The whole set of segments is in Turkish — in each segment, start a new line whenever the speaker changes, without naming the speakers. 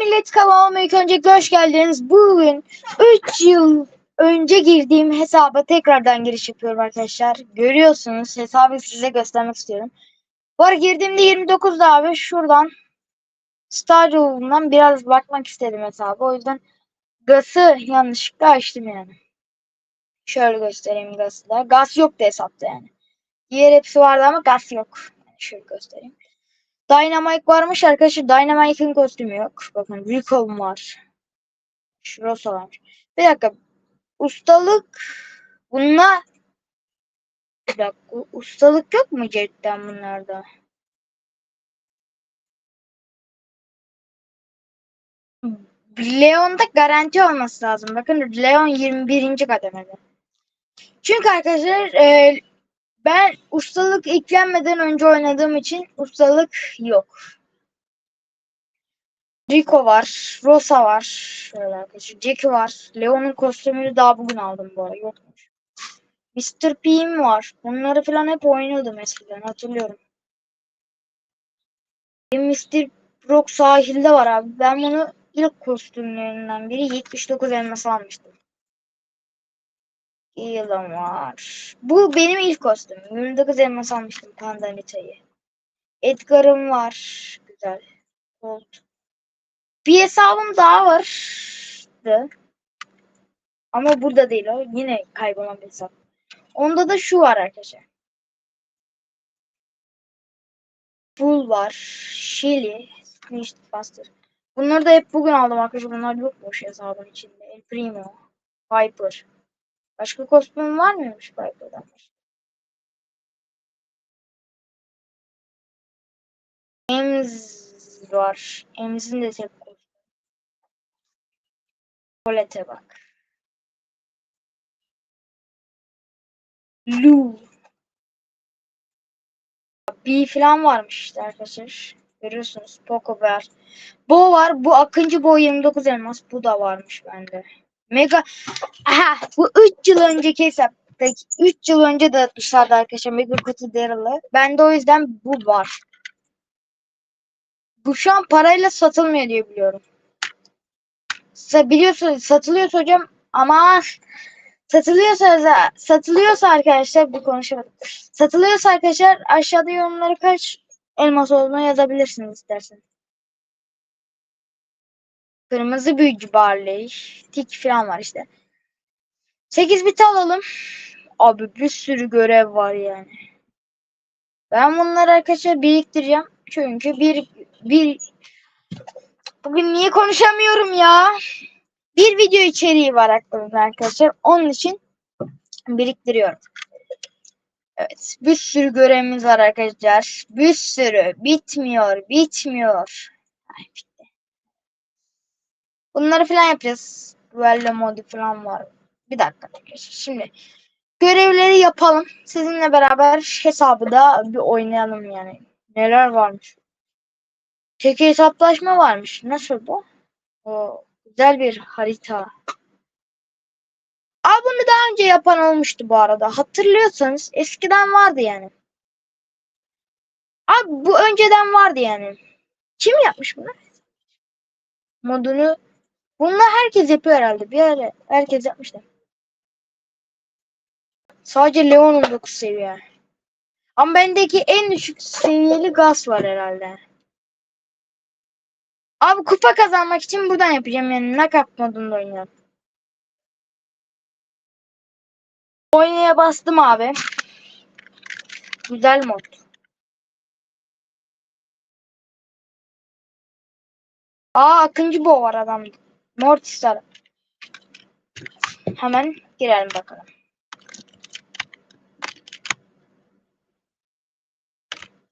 millet kanalıma ilk önce hoş geldiniz. Bugün 3 yıl önce girdiğim hesaba tekrardan giriş yapıyorum arkadaşlar. Görüyorsunuz hesabı size göstermek istiyorum. Arada girdiğimde 29'da abi şuradan Stadion'dan biraz bakmak istedim hesabı. O yüzden GAS'ı yanlışlıkla açtım yani. Şöyle göstereyim GAS'ı da. GAS yoktu hesapta yani. Diğer hepsi vardı ama GAS yok. Şöyle göstereyim. Dynamite varmış arkadaşlar. Dynamite'ın kostümü yok. Bakın Rico'm var. Şurası varmış. Bir dakika. Ustalık bunlar bir dakika. Ustalık yok mu cidden bunlarda? Leon'da garanti olması lazım. Bakın Leon 21. kademede. Çünkü arkadaşlar e, ben ustalık eklenmeden önce oynadığım için ustalık yok. Rico var. Rosa var. Şöyle arkadaşlar. Jackie var. Leon'un kostümünü daha bugün aldım bu arada. Yokmuş. Mr. P'm var. Bunları falan hep oynuyordum eskiden. Hatırlıyorum. Benim Mr. Brock sahilde var abi. Ben bunu ilk kostümlerinden biri 79 elmas almıştım. Yılım var. Bu benim ilk kostümüm. 29 elmas almıştım Pandanita'yı. Edgar'ım var. Güzel. Gold. Bir hesabım daha vardı. Ama burada değil o. Yine kaybolan bir hesap. Onda da şu var arkadaşlar. Bull var. Shelly. Squished Buster. Bunları da hep bugün aldım arkadaşlar. Bunlar yokmuş hesabın içinde. El Primo. Piper. Başka kostüm var mıymış Piper'dan? Ems var. Ems'in de tek kostümü. Colette bak. Lu. B falan varmış işte arkadaşlar. Görüyorsunuz. Poco var. Bo var. Bu Akıncı Bo 29 elmas. Bu da varmış bende. Mega. Aha, bu 3 yıl önceki hesaptaki 3 yıl önce de atmışlardı arkadaşlar Mega Kutu Daryl'ı. Bende o yüzden bu var. Bu şu an parayla satılmıyor diye biliyorum. Sa biliyorsunuz satılıyorsa hocam ama satılıyorsa satılıyorsa arkadaşlar bir konuşamadım. Satılıyorsa arkadaşlar aşağıda yorumlara kaç elmas olduğunu yazabilirsiniz isterseniz. Kırmızı büyücü Barley. Tik falan var işte. 8 bit alalım. Abi bir sürü görev var yani. Ben bunları arkadaşlar biriktireceğim. Çünkü bir bir bugün niye konuşamıyorum ya? Bir video içeriği var aklımda arkadaşlar. Onun için biriktiriyorum. Evet. Bir sürü görevimiz var arkadaşlar. Bir sürü. Bitmiyor. Bitmiyor. Ay. Bunları falan yapacağız. Duello modu falan var. Bir dakika. Şimdi görevleri yapalım. Sizinle beraber hesabı da bir oynayalım yani. Neler varmış. Tek hesaplaşma varmış. Nasıl bu? O güzel bir harita. Aa bunu daha önce yapan olmuştu bu arada. Hatırlıyorsanız eskiden vardı yani. Abi bu önceden vardı yani. Kim yapmış bunu? Modunu. Bunu herkes yapıyor herhalde. Bir ara herkes yapmıştı. Sadece Leon'un 9 seviye. Ama bendeki en düşük seviyeli gaz var herhalde. Abi kupa kazanmak için buradan yapacağım yani knockout modunda oynayacağım. Oynaya bastım abi. Güzel mod. Aa Akıncı Bo var adamda. Mortis var. Hemen girelim bakalım.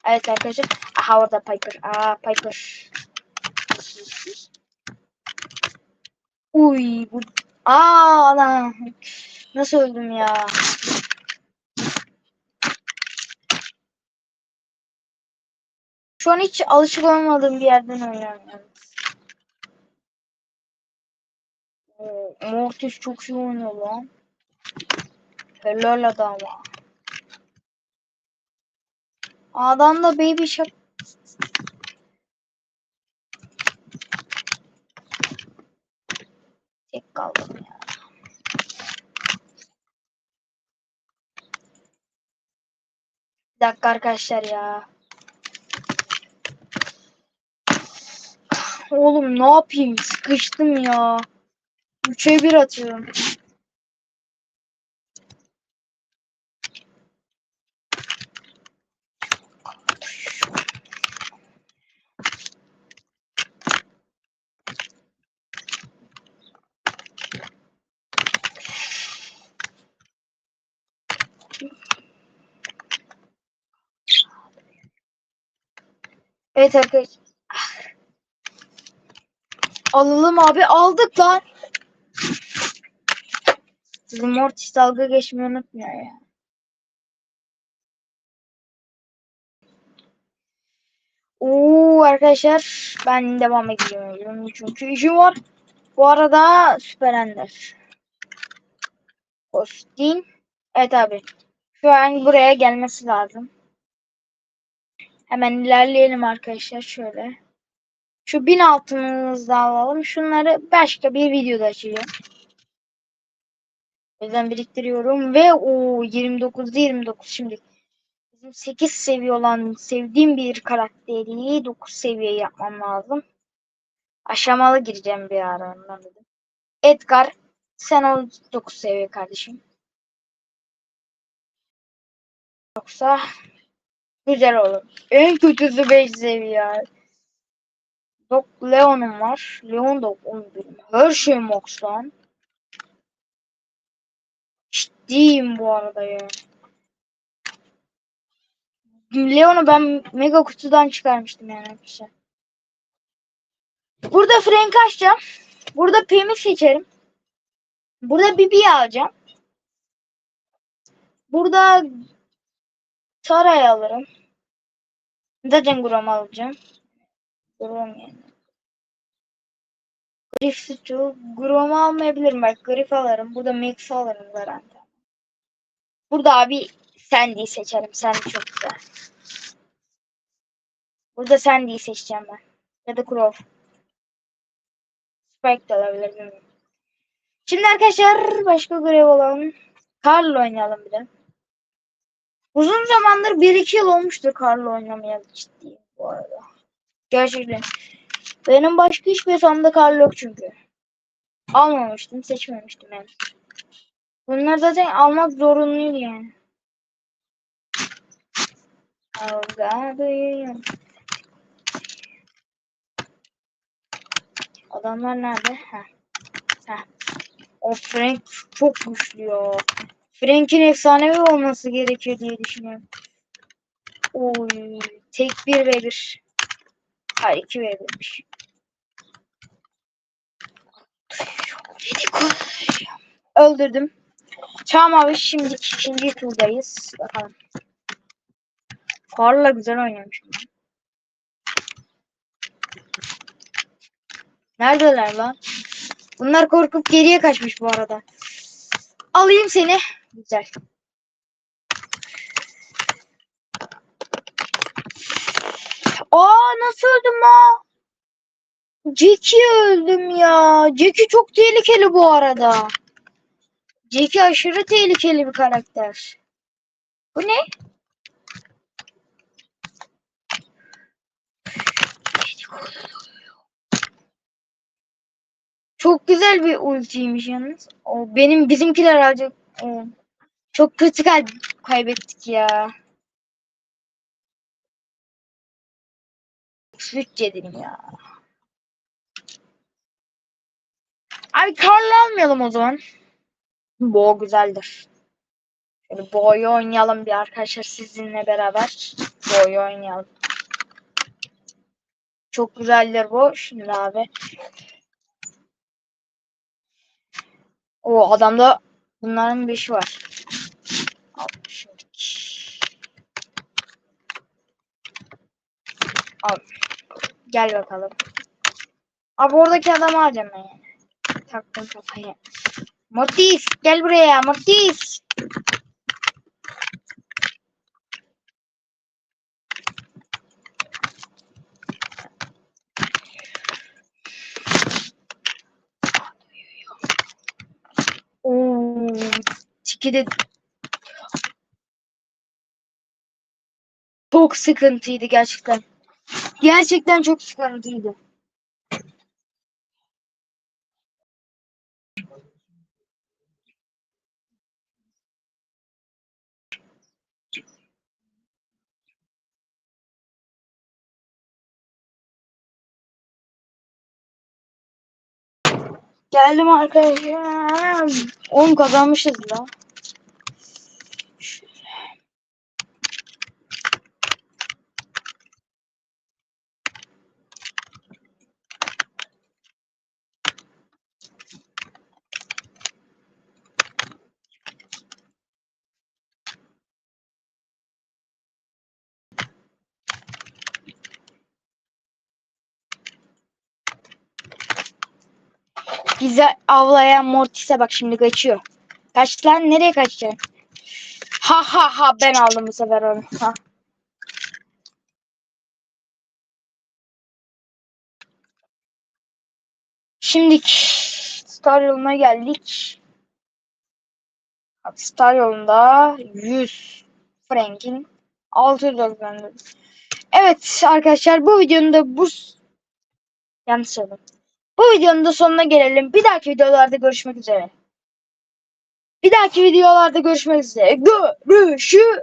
Evet arkadaşlar. Aha orada Piper. Aa Piper. Uy bu. Aa lan. Nasıl öldüm ya? Şu an hiç alışık olmadığım bir yerden oynuyorum. Oo, Mortis çok iyi oynuyor lan. Helal adama. Adam da baby shark. kaldım ya. Bir dakika arkadaşlar ya. Oğlum ne yapayım? Sıkıştım ya. Üçe bir atıyorum. Evet arkadaşlar. Alalım abi. Aldık lan. Sizin Mortis dalga geçmeyi unutmuyor ya. Oo arkadaşlar ben devam ediyorum çünkü işim var. Bu arada Süper Ender. Kostüm. Evet abi. Şu an buraya gelmesi lazım. Hemen ilerleyelim arkadaşlar şöyle. Şu bin altınımızı da alalım. Şunları başka bir videoda açacağım. O yüzden biriktiriyorum ve o 29 29 şimdi bizim 8 seviye olan sevdiğim bir karakteri 9 seviye yapmam lazım. Aşamalı gireceğim bir ara ondan. Edgar sen ol 9 seviye kardeşim. Yoksa güzel olur. En kötüsü 5 seviye. Dok Leon'um var. Leon da 11. Her şey Mox. Ciddiyim bu arada ya. Leon'u ben mega kutudan çıkarmıştım yani arkadaşlar. Burada Frank açacağım. Burada Pam'i seçerim. Burada Bibi'yi alacağım. Burada Tara'yı alırım. Zaten Grom alacağım. Grom yani. Grif sütü. Grom almayabilirim belki. Grif alırım. Burada Max alırım garanti. Burada abi Sandy'yi seçerim. Sandy çok güzel. Burada Sandy'yi seçeceğim ben. Ya da Crow. Spike de bilmiyorum. Şimdi arkadaşlar başka görev olan Carl oynayalım bir de. Uzun zamandır 1-2 yıl olmuştur Carl oynamayalı ciddi bu arada. Gerçekten. Benim başka hiçbir hesabımda Carl yok çünkü. Almamıştım, seçmemiştim yani. Bunlar zaten almak zorunluydu yani. Kavga. Adamlar nerede? Heh. Heh. O Frank çok güçlü ya. Frank'in efsanevi olması gerekiyor diye düşünüyorum. Oy, tek bir ve bir. Hayır iki ve birmiş. Öldürdüm. Tamam abi şimdi ikinci turdayız. Bakalım. Karla güzel oynamış. Neredeler lan? Bunlar korkup geriye kaçmış bu arada. Alayım seni. Güzel. Aa nasıl öldüm la? Jackie öldüm ya. Jackie çok tehlikeli bu arada. Jackie aşırı tehlikeli bir karakter. Bu ne? Çok güzel bir ultiymiş yalnız. O benim bizimkiler o, çok kötü kay kaybettik ya. Switch yedim ya. Abi Karl almayalım o zaman. Bo güzeldir. Şöyle Bo'yu oynayalım bir arkadaşlar sizinle beraber. Bo'yu oynayalım. Çok güzeldir bu. Şimdi abi. O adamda bunların beşi var. Al. Gel bakalım. Abi oradaki adamı alacağım ben yani. Taktım kafaya. Mortis gel buraya Mortis. Oo, çok sıkıntıydı gerçekten. Gerçekten çok sıkıntıydı. Geldim arkadaşlar. 10 kazanmışız la. Bizi avlayan Mortis'e bak şimdi kaçıyor. Kaç lan nereye kaçacaksın? Ha ha ha ben aldım bu sefer onu. Ha. Şimdi Star yoluna geldik. Star yolunda 100 Frank'in 690 Evet arkadaşlar bu videonun da bu yanlış söyledim. Bu videonun da sonuna gelelim. Bir dahaki videolarda görüşmek üzere. Bir dahaki videolarda görüşmek üzere. Görüşürüz.